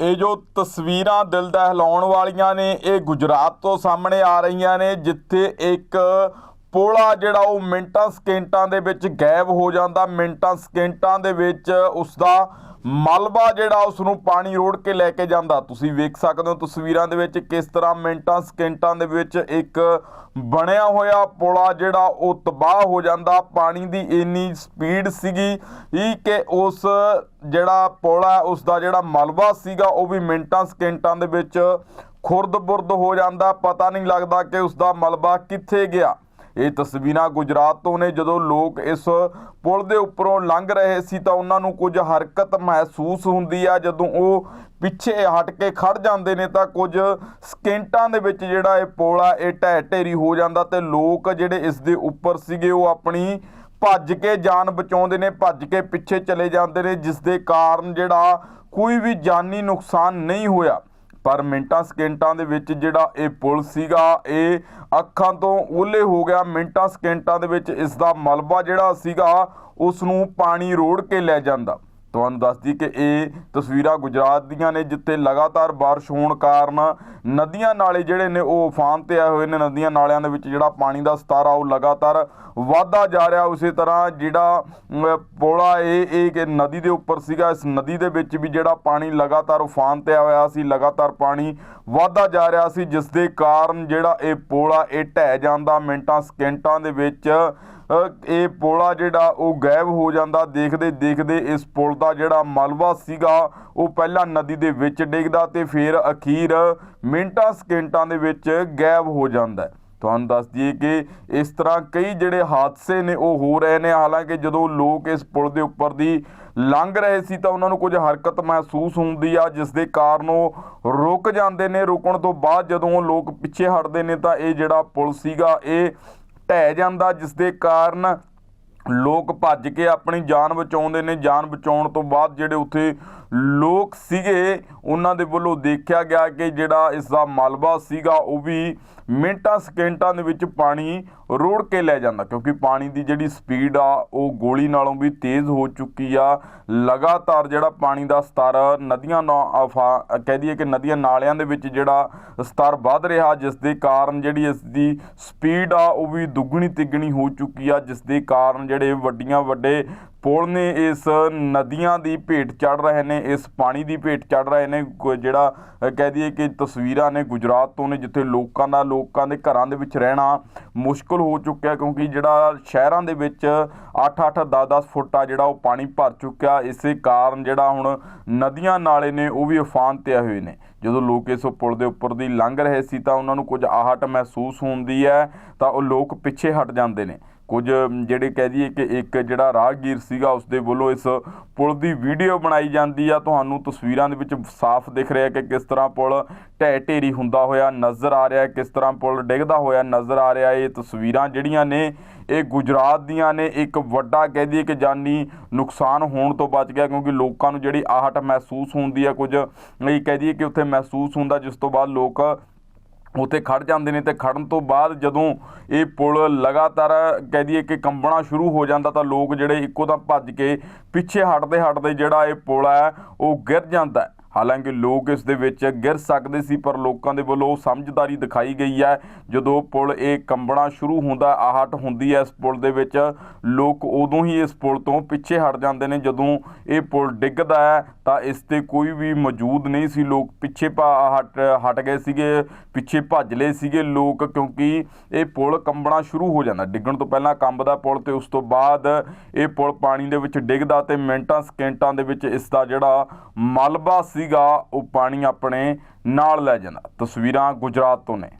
ਇਹ ਜੋ ਤਸਵੀਰਾਂ ਦਿਲ ਦਹਿਲਾਉਣ ਵਾਲੀਆਂ ਨੇ, ਇਹ ਗੁਜਰਾਤ ਤੋਂ ਸਾਹਮਣੇ ਆ ਰਹੀਆਂ ਨੇ, ਜਿੱਥੇ ਇੱਕ ਪੋਲਾ ਜਿਹੜਾ ਉਹ ਮਿੰਟਾਂ ਸਕਿੰਟਾਂ ਦੇ ਵਿੱਚ ਗਾਇਬ ਹੋ ਜਾਂਦਾ। ਮਿੰਟਾਂ ਸਕਿੰਟਾਂ ਦੇ ਵਿੱਚ ਉਸ ਦਾ ਮਲਬਾ ਜਿਹੜਾ ਉਸ ਨੂੰ ਪਾਣੀ ਰੋੜ ਕੇ ਲੈ ਕੇ ਜਾਂਦਾ। ਤੁਸੀਂ ਵੇਖ ਸਕਦੇ ਹੋ ਤਸਵੀਰਾਂ ਦੇ ਵਿੱਚ ਕਿਸ ਤਰ੍ਹਾਂ ਮਿੰਟਾਂ, ਸਕਿੰਟਾਂ ਦੇ ਵਿੱਚ ਇੱਕ ਬਣਿਆ ਹੋਇਆ ਪੁਲਾ ਜਿਹੜਾ ਉਹ ਤਬਾਹ ਹੋ ਜਾਂਦਾ। ਪਾਣੀ ਦੀ ਇੰਨੀ ਸਪੀਡ ਸੀਗੀ ਹੀ ਕਿ ਉਸ ਜਿਹੜਾ ਪੁਲਾ ਉਸ ਦਾ ਜਿਹੜਾ ਮਲਬਾ ਸੀਗਾ ਉਹ ਵੀ ਮਿੰਟਾਂ, ਸਕਿੰਟਾਂ ਦੇ ਵਿੱਚ ਖੁਰਦ-ਬੁਰਦ ਹੋ ਜਾਂਦਾ। ਪਤਾ ਨਹੀਂ ਲੱਗਦਾ ਕਿ ਉਸ ਦਾ ਮਲਬਾ ਕਿੱਥੇ ਗਿਆ। ਇਹ ਤਸਵੀਰਾਂ ਗੁਜਰਾਤ ਤੋਂ ਨੇ। ਜਦੋਂ ਲੋਕ ਇਸ ਪੁਲ ਦੇ ਉੱਪਰੋਂ ਲੰਘ ਰਹੇ ਸੀ ਤਾਂ ਉਹਨਾਂ ਨੂੰ ਕੁਝ ਹਰਕਤ ਮਹਿਸੂਸ ਹੁੰਦੀ ਆ। ਜਦੋਂ ਉਹ ਪਿੱਛੇ ਹਟ ਕੇ ਖੜ ਜਾਂਦੇ ਨੇ ਤਾਂ ਕੁਝ ਸਕਿੰਟਾਂ ਦੇ ਵਿੱਚ ਜਿਹੜਾ ਇਹ ਪੁਲ ਆ, ਇਹ ਢਹਿ ਢੇਰੀ ਹੋ ਜਾਂਦਾ ਤੇ ਲੋਕ ਜਿਹੜੇ ਇਸ ਦੇ ਉੱਪਰ ਸੀਗੇ ਉਹ ਆਪਣੀ ਭੱਜ ਕੇ ਜਾਨ ਬਚਾਉਂਦੇ ਨੇ, ਭੱਜ ਕੇ ਪਿੱਛੇ ਚਲੇ ਜਾਂਦੇ ਨੇ, ਜਿਸ ਦੇ ਕਾਰਨ ਜਿਹੜਾ ਕੋਈ ਵੀ ਜਾਨੀ ਨੁਕਸਾਨ ਨਹੀਂ ਹੋਇਆ। ਪਰ ਮਿੰਟਾਂ ਸਕਿੰਟਾਂ ਦੇ ਵਿੱਚ ਜਿਹੜਾ ਇਹ ਪੁਲ ਸੀਗਾ, ਇਹ ਅੱਖਾਂ ਤੋਂ ਓਲੇ ਹੋ ਗਿਆ। ਮਿੰਟਾਂ ਸਕਿੰਟਾਂ ਦੇ ਵਿੱਚ ਇਸ ਦਾ ਮਲਬਾ ਜਿਹੜਾ ਸੀਗਾ ਉਸ ਨੂੰ ਪਾਣੀ ਰੋੜ ਕੇ ਲੈ ਜਾਂਦਾ। ਤੁਹਾਨੂੰ ਦੱਸਦੀ ਕਿ ਇਹ ਤਸਵੀਰਾਂ ਗੁਜਰਾਤ ਦੀਆਂ ਨੇ ਜਿੱਥੇ ਲਗਾਤਾਰ ਬਾਰਿਸ਼ ਹੋਣ ਕਾਰਨ ਨਦੀਆਂ ਨਾਲੇ ਜਿਹੜੇ ਨੇ ਉਹ ਉਫਾਨ ਤੇ ਆਏ ਹੋਏ ਨੇ। ਨਦੀਆਂ ਨਾਲਿਆਂ ਦੇ ਵਿੱਚ ਜਿਹੜਾ ਪਾਣੀ ਦਾ ਸਤਰ ਆ ਉਹ ਲਗਾਤਾਰ ਵਧਦਾ ਜਾ ਰਿਹਾ ਉਸੇ ਤਰ੍ਹਾਂ ਜਿਹੜਾ ਅਮ, ਪੋਲਾ ਇਹ ਇਹ ਨਦੀ ਦੇ ਉੱਪਰ ਸੀਗਾ। ਇਸ ਨਦੀ ਦੇ ਵਿੱਚ ਵੀ ਜਿਹੜਾ ਪਾਣੀ ਲਗਾਤਾਰ ਉਫਾਨ ਤੇ ਆਇਆ ਹੋਇਆ ਸੀ ਲਗਾਤਾਰ ਪਾਣੀ ਵਧਦਾ ਜਾ ਰਿਹਾ ਸੀ ਜਿਸ ਦੇ ਕਾਰਨ ਜਿਹੜਾ ਇਹ ਪੋਲਾ ਇਹ ਢਹਿ ਜਾਂਦਾ ਮਿੰਟਾਂ ਸਕਿੰਟਾਂ ਦੇ ਵਿੱਚ ਇਹ ਪੋਲਾ ਜਿਹੜਾ ਉਹ ਗਾਇਬ ਹੋ ਜਾਂਦਾ। ਦੇਖਦੇ ਦੇਖਦੇ ਇਸ ਪੁਲ ਦਾ ਜਿਹੜਾ ਮਲਬਾ ਸੀਗਾ, ਉਹ ਪਹਿਲਾਂ ਨਦੀ ਦੇ ਵਿੱਚ ਡਿੱਗਦਾ ਤੇ ਫਿਰ ਅਖੀਰ ਮਿੰਟਾਂ ਸਕਿੰਟਾਂ ਦੇ ਵਿੱਚ ਗਾਇਬ ਹੋ ਜਾਂਦਾ ਤੁਹਾਨੂੰ ਦੱਸ ਦਈਏ ਕਿ ਇਸ ਤਰ੍ਹਾਂ ਕਈ ਜਿਹੜੇ ਹਾਦਸੇ ਨੇ, ਉਹ ਹੋ ਰਹੇ ਨੇ। ਹਾਲਾਂਕਿ ਜਦੋਂ ਲੋਕ ਇਸ ਪੁਲ ਦੇ ਉੱਪਰ ਦੀ ਲੰਘ ਰਹੇ ਸੀ, ਤਾਂ ਉਹਨਾਂ ਨੂੰ ਕੁਝ ਹਰਕਤ ਮਹਿਸੂਸ ਹੁੰਦੀ ਆ, ਜਿਸ ਦੇ ਕਾਰਨ ਉਹ ਰੁਕ ਜਾਂਦੇ ਨੇ। ਰੁਕਣ ਤੋਂ ਬਾਅਦ ਜਦੋਂ ਲੋਕ ਪਿੱਛੇ ਹਟਦੇ ਨੇ, ਤਾਂ ਇਹ ਜਿਹੜਾ ਪੁਲ ਸੀਗਾ, ਇਹ ਢਹਿ ਜਾਂਦਾ, ਜਿਸ ਦੇ ਕਾਰਨ ਲੋਕ ਭੱਜ ਕੇ ਆਪਣੀ ਜਾਨ ਬਚਾਉਂਦੇ ਨੇ। ਜਾਨ ਬਚਾਉਣ ਤੋਂ ਬਾਅਦ ਜਿਹੜੇ ਉੱਥੇ ਲੋਕ ਸੀਗੇ, ਉਹਨਾਂ ਦੇ ਵੱਲੋਂ ਦੇਖਿਆ ਗਿਆ ਕਿ ਜਿਹੜਾ ਇਸ ਦਾ ਮਲਬਾ ਸੀਗਾ, ਉਹ ਵੀ ਮਿੰਟਾਂ, ਸਕਿੰਟਾਂ ਦੇ ਵਿੱਚ ਪਾਣੀ ਰੋੜ ਕੇ ਲੈ ਜਾਂਦਾ। ਕਿਉਂਕਿ ਪਾਣੀ ਦੀ ਜਿਹੜੀ ਸਪੀਡ ਆ, ਉਹ ਗੋਲੀ ਨਾਲੋਂ ਵੀ ਤੇਜ਼ ਹੋ ਚੁੱਕੀ ਆ। ਲਗਾਤਾਰ ਜਿਹੜਾ ਪਾਣੀ ਦਾ ਸਤਰ ਨਦੀਆਂ ਨਾਲ ਅਫਾ- ਕਹਿ ਦਈਏ ਕਿ ਨਦੀਆਂ ਨਾਲਿਆਂ ਦੇ ਵਿੱਚ ਜਿਹੜਾ ਸਤਰ ਵੱਧ ਰਿਹਾ ਜਿਸ ਦੇ ਕਾਰਨ ਜਿਹੜੀ ਇਸ ਦੀ ਸਪੀਡ ਆ, ਉਹ ਵੀ ਦੁੱਗਣੀ ਤਿੱਗਣੀ ਹੋ ਚੁੱਕੀ ਆ। ਜਿਸ ਦੇ ਕਾਰਨ ਜਿਹੜੇ ਵੱਡੀਆਂ ਵੱਡੇ ਪੁਲ ਨੇ, ਇਸ ਨਦੀਆਂ ਦੀ ਭੇਟ ਚੜ ਰਹੇ ਨੇ, ਇਸ ਪਾਣੀ ਦੀ ਭੇਟ ਚੜ ਰਹੇ ਨੇ। ਜਿਹੜਾ ਕਹਿ ਦਈਏ ਕਿ ਤਸਵੀਰਾਂ ਨੇ ਗੁਜਰਾਤ ਤੋਂ ਨੇ, ਜਿੱਥੇ ਲੋਕਾਂ ਦਾ, ਲੋਕਾਂ ਦੇ ਘਰਾਂ ਦੇ ਵਿੱਚ ਰਹਿਣਾ ਮੁਸ਼ਕਲ ਹੋ ਚੁੱਕਿਆ, ਕਿਉਂਕਿ ਜਿਹੜਾ ਸ਼ਹਿਰਾਂ ਦੇ ਵਿੱਚ 8-8 10-10 ਫੁੱਟ ਆ ਜਿਹੜਾ ਉਹ ਪਾਣੀ ਭਰ ਚੁੱਕਿਆ। ਇਸੇ ਕਾਰਨ ਜਿਹੜਾ ਹੁਣ ਨਦੀਆਂ ਨਾਲੇ ਨੇ, ਉਹ ਵੀ ਉਫਾਨ ਤੇ ਆਏ ਹੋਏ ਨੇ। ਜਦੋਂ ਲੋਕ ਇਸ ਪੁਲ ਦੇ ਉੱਪਰ ਦੀ ਲੰਘ ਰਹੇ ਸੀ ਤਾਂ ਉਹਨਾਂ ਨੂੰ ਕੁਝ ਆਹਟ ਮਹਿਸੂਸ ਹੁੰਦੀ ਹੈ, ਤਾਂ ਉਹ ਲੋਕ ਪਿੱਛੇ ਹਟ ਜਾਂਦੇ ਨੇ। ਕੁਝ ਜਿਹੜੇ ਕਹਿ ਦਈਏ ਕਿ ਇੱਕ ਜਿਹੜਾ ਰਾਹਗੀਰ ਸੀਗਾ ਉਸ ਦੇ ਵੱਲੋਂ ਇਸ ਪੁਲ ਦੀ ਵੀਡੀਓ ਬਣਾਈ ਜਾਂਦੀ ਆ। ਤੁਹਾਨੂੰ ਤਸਵੀਰਾਂ ਦੇ ਵਿੱਚ ਸਾਫ਼ ਦਿਖ ਰਿਹਾ ਕਿ ਕਿਸ ਤਰ੍ਹਾਂ ਪੁਲ ਢਹਿ ਢੇਰੀ ਹੁੰਦਾ ਹੋਇਆ ਨਜ਼ਰ ਆ ਰਿਹਾ, ਕਿਸ ਤਰ੍ਹਾਂ ਪੁਲ ਡਿੱਗਦਾ ਹੋਇਆ ਨਜ਼ਰ ਆ ਰਿਹਾ। ਇਹ ਤਸਵੀਰਾਂ ਜਿਹੜੀਆਂ ਨੇ, ਇਹ ਗੁਜਰਾਤ ਦੀਆਂ ਨੇ। ਇੱਕ ਵੱਡਾ ਕਹਿ ਦਈਏ ਕਿ ਜਾਨੀ ਨੁਕਸਾਨ ਹੋਣ ਤੋਂ ਬਚ ਗਿਆ, ਕਿਉਂਕਿ ਲੋਕਾਂ ਨੂੰ ਜਿਹੜੀ ਆਹਟ ਮਹਿਸੂਸ ਹੁੰਦੀ ਆ ਕੁਝ, ਇਹ ਕਹਿ ਦਈਏ ਕਿ ਉੱਥੇ ਮਹਿਸੂਸ ਹੁੰਦਾ, ਜਿਸ ਤੋਂ ਬਾਅਦ ਲੋਕ ਉੱਥੇ ਖੜ ਜਾਂਦੇ ਨੇ ਤੇ ਖੜਨ ਤੋਂ ਬਾਅਦ ਜਦੋਂ ਇਹ ਪੁਲ ਲਗਾਤਾਰ ਕਹਿ ਦਈਏ ਕਿ ਕੰਬਣਾ ਸ਼ੁਰੂ ਹੋ ਜਾਂਦਾ ਤਾਂ ਲੋਕ ਜਿਹੜੇ ਇੱਕੋ ਦਮ ਭੱਜ ਕੇ ਪਿੱਛੇ ਹਟਦੇ ਹਟਦੇ ਜਿਹੜਾ ਇਹ ਪੁਲ ਹੈ, ਉਹ ਗਿਰ ਜਾਂਦਾ ਹਾਲਾਂਕਿ ਲੋਕ ਇਸ ਦੇ ਵਿੱਚ ਗਿਰ ਸਕਦੇ ਸੀ, ਪਰ ਲੋਕਾਂ ਦੇ ਵੱਲੋਂ ਸਮਝਦਾਰੀ ਦਿਖਾਈ ਗਈ ਹੈ। ਜਦੋਂ ਪੁਲ ਇਹ ਕੰਬਣਾ ਸ਼ੁਰੂ ਹੁੰਦਾ, ਆਹਟ ਹੁੰਦੀ ਹੈ, ਇਸ ਪੁਲ ਦੇ ਵਿੱਚ ਲੋਕ ਉਦੋਂ ਹੀ ਇਸ ਪੁਲ ਤੋਂ ਪਿੱਛੇ ਹਟ ਜਾਂਦੇ ਨੇ। ਜਦੋਂ ਇਹ ਪੁਲ ਡਿੱਗਦਾ ਹੈ, ਤਾਂ ਇਸ ਤੇ ਕੋਈ ਵੀ ਮੌਜੂਦ ਨਹੀਂ ਸੀ। ਲੋਕ ਪਿੱਛੇ ਭਾ- ਹਟ ਹਟ ਗਏ ਸੀਗੇ, ਪਿੱਛੇ ਭੱਜ ਲਏ ਸੀਗੇ ਲੋਕ, ਕਿਉਂਕਿ ਇਹ ਪੁਲ ਕੰਬਣਾ ਸ਼ੁਰੂ ਹੋ ਜਾਂਦਾ। ਡਿੱਗਣ ਤੋਂ ਪਹਿਲਾਂ ਕੰਬਦਾ ਪੁਲ ਤੇ ਉਸ ਤੋਂ ਬਾਅਦ ਇਹ ਪੁਲ ਪਾਣੀ ਦੇ ਵਿੱਚ ਡਿੱਗਦਾ ਤੇ ਮਿੰਟਾਂ, ਸਕਿੰਟਾਂ ਦੇ ਵਿੱਚ ਇਸ ਦਾ ਜਿਹੜਾ ਮਲਬਾ ਸੀ ਸੀਗਾ ਉਹ ਪਾਣੀ ਆਪਣੇ ਨਾਲ ਲੈ ਜਾਂਦਾ। ਤਸਵੀਰਾਂ ਗੁਜਰਾਤ ਤੋਂ ਨੇ।